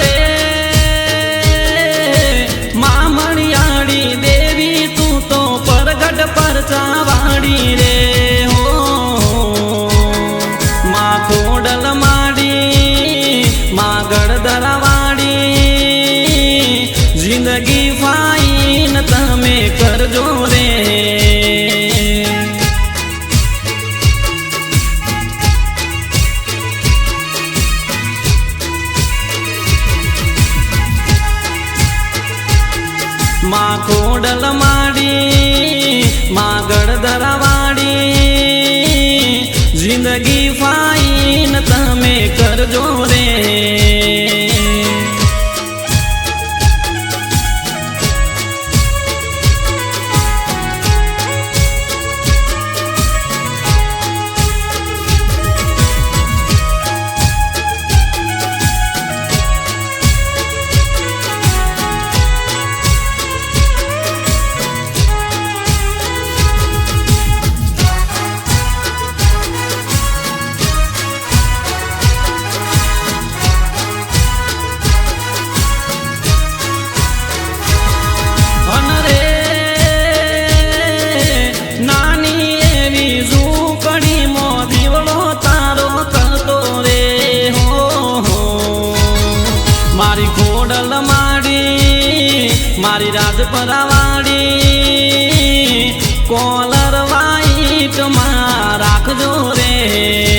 રે મામણિયાળી દેવી, તું તો પર પરચાવાળી રે હો. મા ખોડલ માડી, મા ગળદરવાડી. જિંદગી ફાઈન તમે કરજો રે. ખોડલ માડી માગળ ધરાવા મારી રાજપરાવાડી કોલર વાઈટ વાઈટમાં રાખજો રે.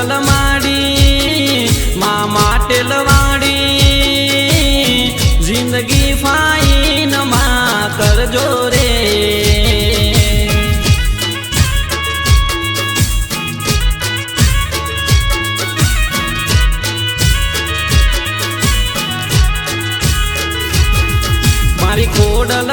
માંગલ માડી મા માટેલ વાડી. જિંદગી ફાઈનમાં કરજો રે. મારી કોડલ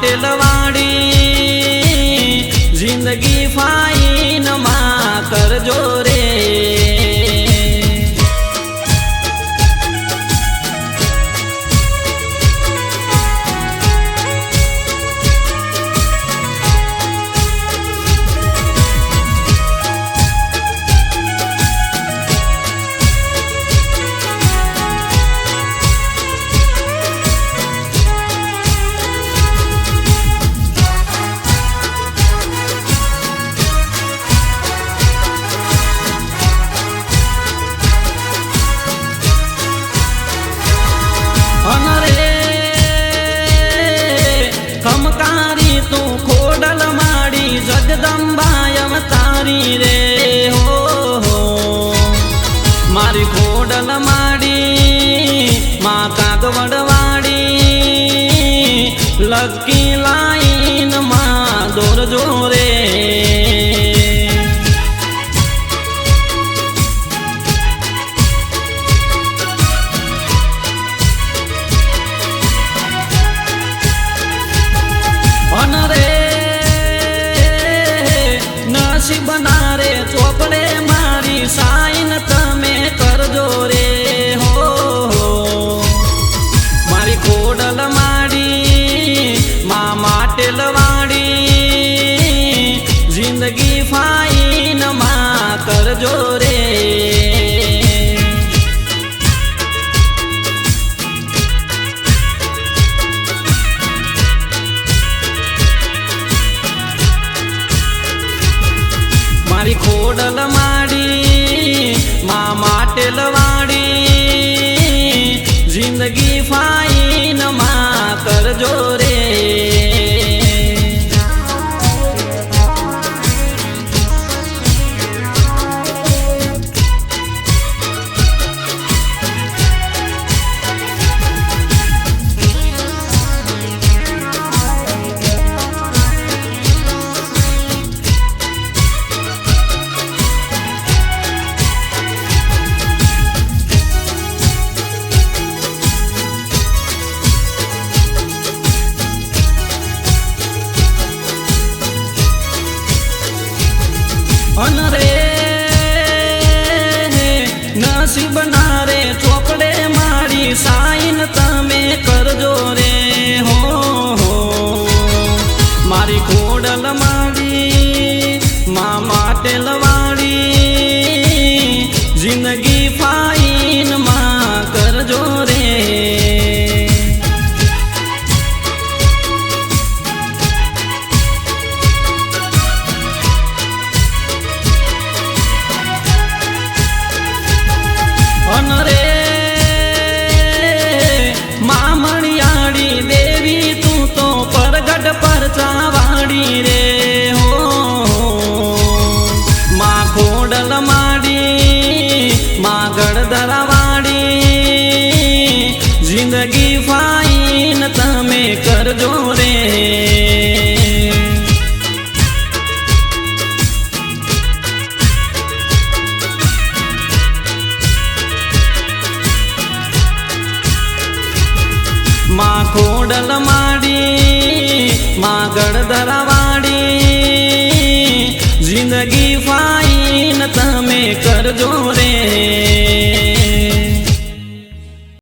પાટેલ વાળી જિંદગી ફાઈનમાં કરજો ચમત્કારી તું ખોડલ માડી જગદંબાયમ તારી રે હો મારી ખોડલ માડી માતા ગવડવાડી લકી લાઈન જિંદગી ફાઈનમાં કરજો રે. મોડલ માડી માગળ ધરાવાડી જિંદગી ફાઈન તમે કરજો રે માં ખોડલ માડી માગળ ધરાવાડી જિંદગી ફાઈ કરજો રે.